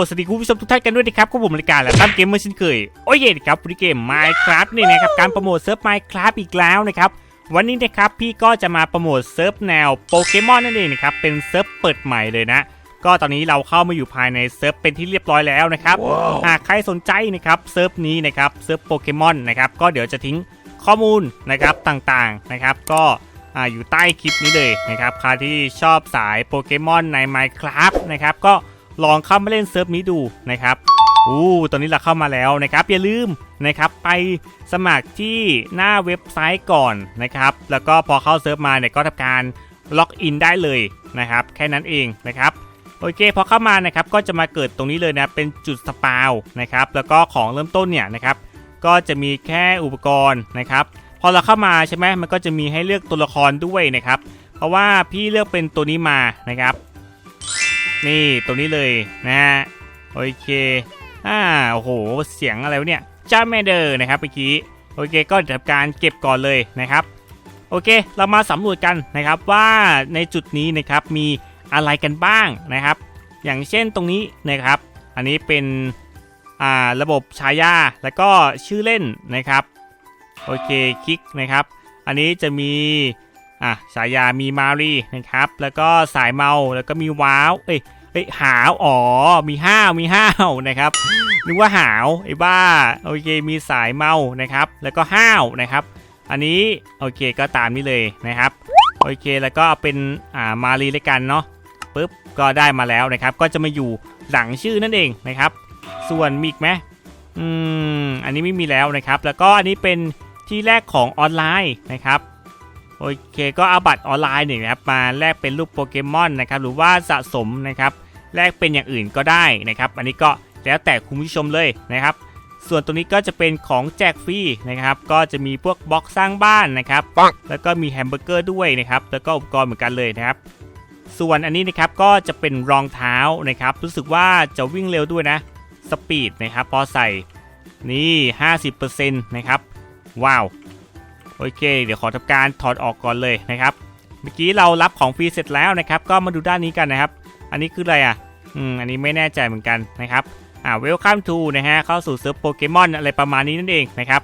ฮัลโหลสวัสดีคุณผู้ชมทุกท่านกันด้วยนะครับก็ผมรายการและตั้มเกมเมอร์เช่นเคย โอ้ยเย่ครับวันนี้เกม Minecraft นี่นะครับการโปรโมทเซิร์ฟ Minecraft อีกแล้วนะครับวันนี้นะครับพี่ก็จะมาโปรโมทเซิร์ฟแนวโปเกมอนนั่นเองนะครับเป็นเซิร์ฟเปิดใหม่เลยนะก็ตอนนี้เราเข้ามาอยู่ภายในเซิร์ฟเป็นที่เรียบร้อยแล้วนะครับหากใครสนใจนะครับเซิร์ฟนี้นะครับเซิร์ฟโปเกมอนนะครับก็เดี๋ยวจะทิ้งข้อมูลนะครับต่างๆนะครับ ก็อ่าอยู่ใต้คลิปนี้เลยนะครับใครที่ชอบสายโปเกมอนใน Minecraft นะครับก็ ลองเข้ามาเล่นเซิร์ฟนี้ดูนะครับอู้ตอนนี้เราเข้ามาแล้วนะครับ อย่าลืมนะครับไปสมัครที่หน้าเว็บไซต์ก่อนนะครับ แล้วก็พอเข้าเซิร์ฟมาเนี่ยก็ทำการล็อกอินได้เลยนะครับ แค่นั้นเองนะครับโอเคพอเข้ามานะครับก็จะมาเกิดตรงนี้เลยนะเป็นจุดสปาวนะครับแล้วก็ของเริ่มต้นเนี่ยนะครับก็จะมีแค่อุปกรณ์นะครับ พอเราเข้ามาใช่ไหมมันก็จะมีให้เลือกตัวละครด้วยนะครับ เพราะว่าพี่เลือกเป็นตัวนี้มานะครับ นี่ตัวนี้เลยนะฮะโอเคอ่าโอ้โหเสียงอะไรวะเนี่ยจ้าแม่เดอร์นะครับเมื่อกี้โอเคก็ทำการเก็บก่อนเลยนะครับ โอเค เรามาสำรวจกันนะครับว่าในจุดนี้นะครับมีอะไรกันบ้างนะครับ อย่างเช่นตรงนี้นะครับ อันนี้เป็นอ่าระบบฉายาแล้วก็ชื่อเล่นนะครับ โอเคคลิกนะครับ อันนี้จะมี อะฉายามีมารีนะครับ แล้วก็สายเมาแล้วก็มีว้าวเอ้ยเอ้ยหาวอ๋อมีห้าวมีห้าวนะครับนึกว่าหาวไอ้บ้าโอเคมีสายเมานะครับ แล้วก็ห้าวนะครับ อันนี้โอเคก็ตามนี้เลยนะครับโอเคแล้วก็เอาเป็นอ่ามารีเลยกันเนาะปุ๊บก็ได้มาแล้วนะครับ ก็จะมาอยู่หลังชื่อนั่นเองนะครับ ส่วนมีอีกไหมอืมอันนี้ไม่มีแล้วนะครับ แล้วก็อันนี้เป็นที่แรกของออนไลน์นะครับ โอเคก็เอาบัตรออนไลน์เนี่ยนะครับมาแลกเป็นรูปโปเกมอนนะครับหรือว่าสะสมนะครับแลกเป็นอย่างอื่นก็ได้นะครับอันนี้ก็แล้วแต่คุณผู้ชมเลยนะครับ ส่วนตรงนี้ก็จะเป็นของแจกฟรีนะครับ ก็จะมีพวกบล็อกสร้างบ้านนะครับปังแล้วก็มีแฮมเบอร์เกอร์ด้วยนะครับแล้วก็อุปกรณ์เหมือนกันเลยนะครับ ส่วนอันนี้นะครับก็จะเป็นรองเท้านะครับ รู้สึกว่าจะวิ่งเร็วด้วยนะสปีดนะครับพอใส่นี่ 50%นะครับว้าว โอเค เดี๋ยวขอทำการถอดออกก่อนเลยนะครับ เมื่อกี้เรารับของฟรีเสร็จแล้วนะครับ ก็มาดูด้านนี้กันนะครับ อันนี้คืออะไรอะ อืม อันนี้ไม่แน่ใจเหมือนกันนะครับ อ่า welcome to นะฮะ เข้าสู่เซิร์ฟโปเกมอนอะไรประมาณนี้นั่นเองนะครับ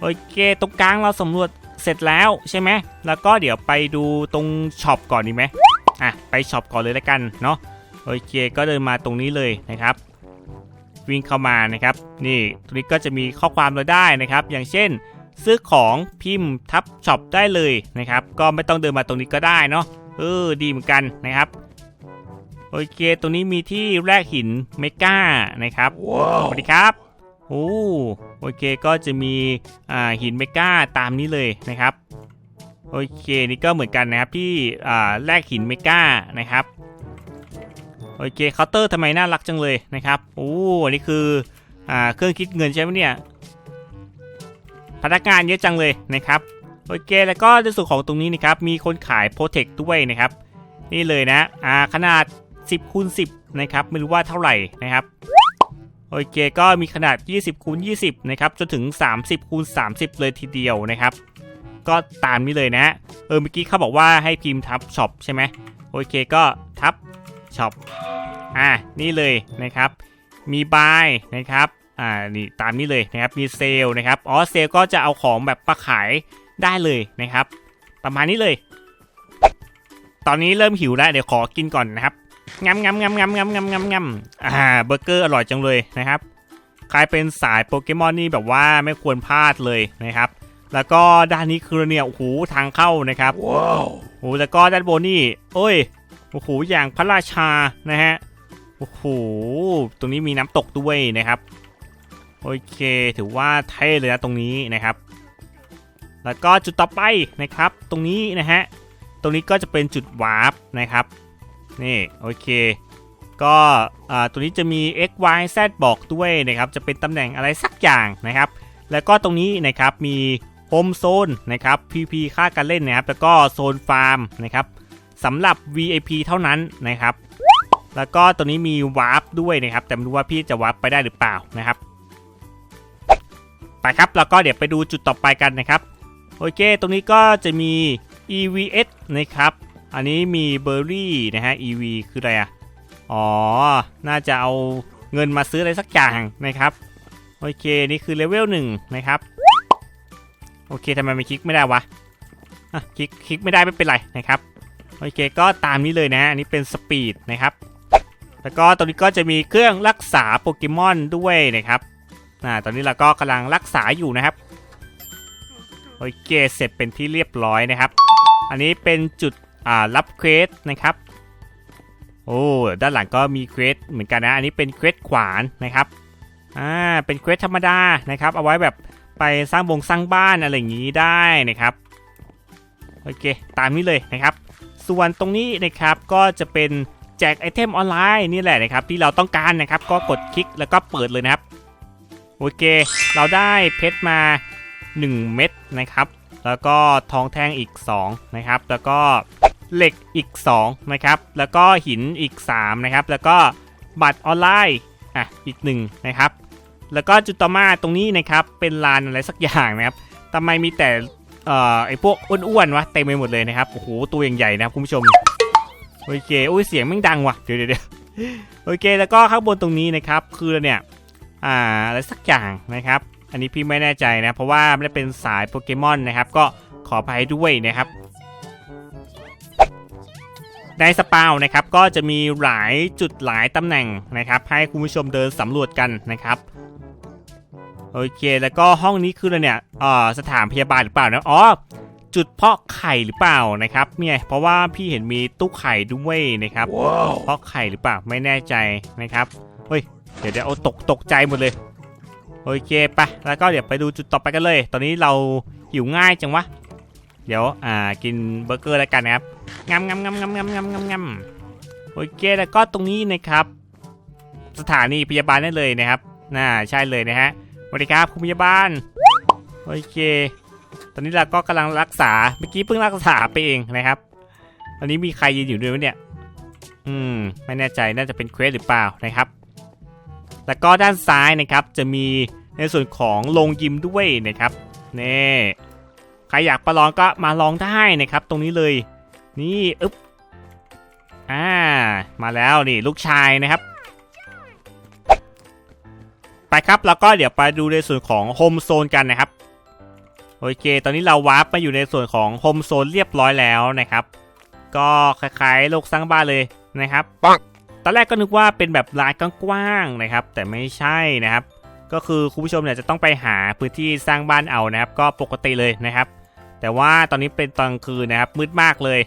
โอเค ตรงกลางเราสำรวจเสร็จแล้วใช่ไหม แล้วก็เดี๋ยวไปดูตรงช็อปก่อนดีไหมอะ ไปช็อปก่อนเลยแล้วกันเนาะ โอเค ก็เดินมาตรงนี้เลยนะครับ วิ่งเข้ามานะครับ นี่ ตรงนี้ก็จะมีข้อความเราได้นะครับ อย่างเช่น ซื้อของพิมพ์ทับช็อปได้เลยนะครับ ก็ไม่ต้องเดินมาตรงนี้ก็ได้เนาะเออดีเหมือนกันนะครับโอเคตรงนี้มีที่แรกหินเมกานะครับสวัสดีครับโอ้โอเคก็จะมีอ่าหินเมกาตามนี้เลยนะครับโอเคนี่ก็เหมือนกันนะครับที่อ่าแลกหินเมกานะครับโอเคเคาน์เตอร์ทำไมน่ารักจังเลยนะครับโอ้อันนี้คืออ่าเครื่องคิดเงินใช่ไหมเนี่ย พนักงานเยอะจังเลยนะครับโอเคแล้วก็ในส่วนของตรงนี้นะครับมีคนขายโปรเทคด้วยนะครับ นี่เลยนะอ่าขนาด 10คูณ10นะครับไม่รู้ว่าเท่าไหร่นะครับโอเคก็มีขนาด 20คูณ20นะครับจนถึง 30คูณ30 เลยทีเดียวนะครับ ก็ตามนี้เลยนะ เออเมื่อกี้เขาบอกว่าให้พิมพ์ทับช็อปใช่ไหมโอเคก็ทับช็อปอ่านี่เลยนะครับ มีบายนะครับ อ่านี่ตามนี้เลยนะครับมีเซลล์นะครับอ๋อเซลล์ก็จะเอาของแบบมาขายได้เลยนะครับ ประมาณนี้เลย ตอนนี้เริ่มหิวแล้วเดี๋ยวขอกินก่อนนะครับงำงำงำงำงำงำงำงำอ่าเบอร์เกอร์อร่อยจังเลยนะครับใครเป็นสายโปเกมอนนี่แบบว่าไม่ควรพลาดเลยนะครับ แล้วก็ด้านนี้คือเนี่ยโอ้โหทางเข้านะครับว้าวโอ้โหแล้วก็ด้านบนนี่โอ้ยโอ้โหอย่างพระราชานะฮะโอ้โหตรงนี้มีน้ำตกด้วยนะครับ โอเค ถือว่าเท่เลยนะตรงนี้นะครับ แล้วก็จุดต่อไปนะครับ ตรงนี้นะฮะ ตรงนี้ก็จะเป็นจุดวาร์ปนะครับ นี่โอเค ก็อ่าตัวนี้จะมี x y z บอกด้วยนะครับ จะเป็นตำแหน่งอะไรสักอย่างนะครับ แล้วก็ตรงนี้นะครับมีโฮมโซนนะครับ PP ค่าการเล่นนะครับ แล้วก็โซนฟาร์มนะครับสำหรับ VIP เท่านั้นนะครับ แล้วก็ตัวนี้มีวาร์ปด้วยนะครับ แต่ไม่รู้ว่าพี่จะวาร์ปไปได้หรือเปล่านะครับ ครับแล้วก็เดี๋ยวไปดูจุดต่อไปกันนะครับ โอเค ตรงนี้ก็จะมี EVS นะครับ อันนี้มีเบอร์รี่นะฮะ EV คืออะไรอะอ๋อ น่าจะเอาเงินมาซื้ออะไรสักอย่างนะครับ โอเค นี่คือเลเวลหนึ่งนะครับ โอเคทำไมไม่คลิกไม่ได้วะอะคลิกคลิกไม่ได้ไม่เป็นไรนะครับ โอเค ก็ตามนี้เลยนะ อันนี้เป็นสปีดนะครับ แล้วก็ตรงนี้ก็จะมีเครื่องรักษาโปเกมอนด้วยนะครับ อ่าตอนนี้เราก็กำลังรักษาอยู่นะครับโอเคเสร็จเป็นที่เรียบร้อยนะครับ อันนี้เป็นจุดอ่ารับเควสนะครับโอ้ด้านหลังก็มีเควสเหมือนกันนะ อันนี้เป็นเควสขวานนะครับอ่าเป็นเควสธรรมดานะครับ เอาไว้แบบไปสร้างบงสร้างบ้านอะไรอย่างนี้ได้นะครับโอเคตามนี้เลยนะครับ ส่วนตรงนี้นะครับก็จะเป็นแจกไอเทมออนไลน์นี่แหละนะครับที่เราต้องการนะครับ ก็กดคลิกแล้วก็เปิดเลยนะครับ โอเค เราได้เพชรมา 1 เม็ดนะครับ แล้วก็ทองแท่งอีก 2 นะครับ แล้วก็เหล็กอีก 2 นะครับ แล้วก็หินอีก 3 นะครับ แล้วก็บัตรออนไลน์อะอีก 1 นะครับ แล้วก็จุดต่อมาตรงนี้นะครับ เป็นลานอะไรสักอย่างนะครับทำไมมีแต่เอ่อไอพวกอ้วนๆวะเต็มไปหมดเลยนะครับ โอ้โห ตัวใหญ่ๆนะครับคุณผู้ชม โอเค โอ้ยเสียงแม่งดังว่ะ เดี๋ยวเดี๋ยวเดี๋ยวโอเค แล้วก็ข้างบนตรงนี้นะครับ คือเนี่ย อ่าอะไรสักอย่างนะครับ อันนี้พี่ไม่แน่ใจนะ เพราะว่าไม่ได้เป็นสายโปเกมอนนะครับ ก็ขออภัยด้วยนะครับ ในสปาวนะครับก็จะมีหลายจุดหลายตำแหน่งนะครับ ให้คุณผู้ชมเดินสำรวจกันนะครับโอเค แล้วก็ห้องนี้คืออะไรเนี่ยเอ่อสถานพยาบาลหรือเปล่านะอ๋อจุดเพาะไข่หรือเปล่านะครับเนี่ยเพราะว่าพี่เห็นมีตู้ไข่ด้วยนะครับเพาะไข่หรือเปล่าไม่แน่ใจนะครับเฮ้ย เดี๋ยวเดี๋ยวเอาตกตกใจหมดเลย โอเคไปแล้วก็เดี๋ยวไปดูจุดต่อไปกันเลย ตอนนี้เราหิวง่ายจังวะ เดี๋ยวอ่ากินเบอร์เกอร์แล้วกันนะครับงำงำงำงำงำงำงำงำโอเคแล้วก็ตรงนี้นะครับ สถานีพยาบาลได้เลยนะครับน่าใช่เลยนะฮะสวัสดีครับคุณพยาบาลโอเค ตอนนี้เราก็กำลังรักษาเมื่อกี้เพิ่งรักษาไปเองนะครับตอนนี้มีใครยืนอยู่ด้วยไหมเนี่ยอืมไม่แน่ใจน่าจะเป็นเควสหรือเปล่านะครับ แล้วก็ด้านซ้ายนะครับจะมีในส่วนของโรงยิมด้วยนะครับนี่ใครอยากประลองก็มาลองได้นะครับ ตรงนี้เลยนี่อึ๊บอ่ามาแล้วนี่ลูกชายนะครับ ไปครับแล้วก็เดี๋ยวไปดูในส่วนของโฮมโซนกันนะครับโอเค ตอนนี้เราวาร์ปมาอยู่ในส่วนของโฮมโซนเรียบร้อยแล้วนะครับ ก็คล้ายๆโลกสร้างบ้านเลยนะครับปัง อนแรกก็นึกว่าเป็นแบบลานกว้างๆนะครับ แต่ไม่ใช่นะครับ ก็คือคุณผู้ชมเนี่ยจะต้องไปหาพื้นที่สร้างบ้านเอานะครับ ก็ปกติเลยนะครับ แต่ว่าตอนนี้เป็นตอนคืนนะครับ มืดมากเลย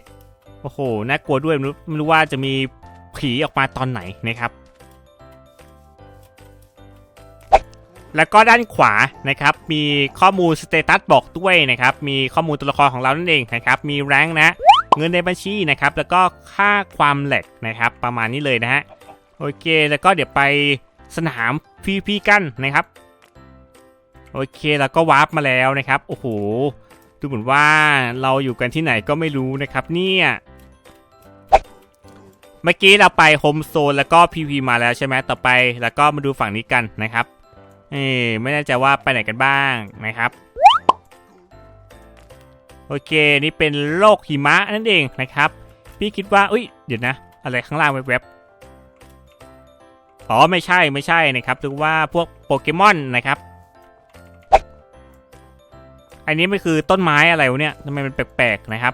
โอ้โหน่ากลัวด้วยไม่รู้ไม่รู้ว่าจะมีผีออกมาตอนไหนนะครับ แล้วก็ด้านขวานะครับ มีข้อมูลสเตตัสบอกด้วยนะครับ มีข้อมูลตัวละครของเรานั่นเองนะครับ มีแรงนะ เงินในบัญชีนะครับ แล้วก็ค่าความแหลกนะครับ ประมาณนี้เลยนะฮะ โอเค แล้วก็เดี๋ยวไปสนาม PVP กันนะครับ โอเคแล้วก็วาร์ปมาแล้วนะครับ โอ้โห ดูเหมือนว่าเราอยู่กันที่ไหนก็ไม่รู้นะครับ เนี่ย เมื่อกี้เราไปโฮมโซนแล้วก็ PVP มาแล้วใช่ไหมต่อไป แล้วก็มาดูฝั่งนี้กันนะครับ เอไม่แน่ใจว่าไปไหนกันบ้างนะครับ โอเค นี่เป็นโลกหิมะนั่นเองนะครับ พี่คิดว่าอุ้ยเดี๋ยวนะ อะไรข้างล่างแวบๆอ๋อไม่ใช่ไม่ใช่นะครับหรือว่าพวกโปเกมอนนะครับ อันนี้ไมันคือต้นไม้อะไรวะเนี่ยทำไมมันแปลกๆนะครับ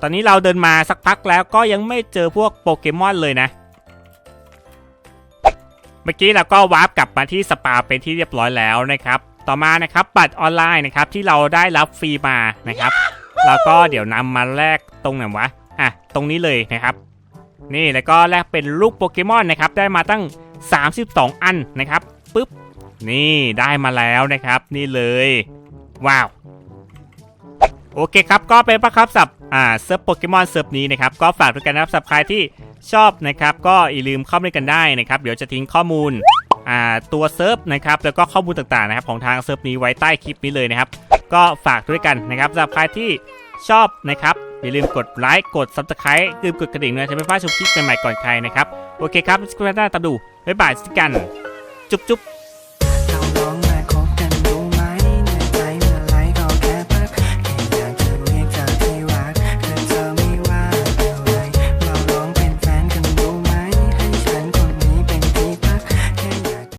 ตอนนี้เราเดินมาสักพักแล้วก็ยังไม่เจอพวกโปเกมอนเลยนะเมื่อกี้เราก็วาร์ปกลับมาที่สปาเป็นที่เรียบร้อยแล้วนะครับ ต่อมานะครับบัตรออนไลน์นะครับที่เราได้รับฟรีมานะครับเราก็เดี๋ยวนำมาแลกตรงไหนวะอะตรงนี้เลยนะครับ นี่แล้วก็แลกเป็นลูกโปเกมอนนะครับได้มาตั้ง 32 อันนะครับปุ๊บนี่ได้มาแล้วนะครับ นี่เลย ว้าวโอเคครับก็เป็นประครับสับอ่าเซิร์ฟโปเกมอนเซิร์ฟนี้นะครับก็ฝากด้วยกันนะครับสับใครที่ชอบนะครับ ก็อย่าลืมเข้าไปเล่นกันได้นะครับ เดี๋ยวจะทิ้งข้อมูลอ่า ตัวเซิร์ฟนะครับแล้วก็ข้อมูลต่างๆนะครับของทางเซิร์ฟนี้ไว้ใต้คลิปนี้เลยนะครับ ก็ฝากด้วยกันนะครับสำหรับใครที่ชอบนะครับอย่าลืมกดไลค์กดซับสไครต์ลืมกดกระดิ่งด้วยจะไม่พลาดชมคลิปใหม่ๆก่อนใครนะครับ โอเคครับสวัสดีครับตาดูบ๊ายบายสิกัน จุ๊บจุ๊บ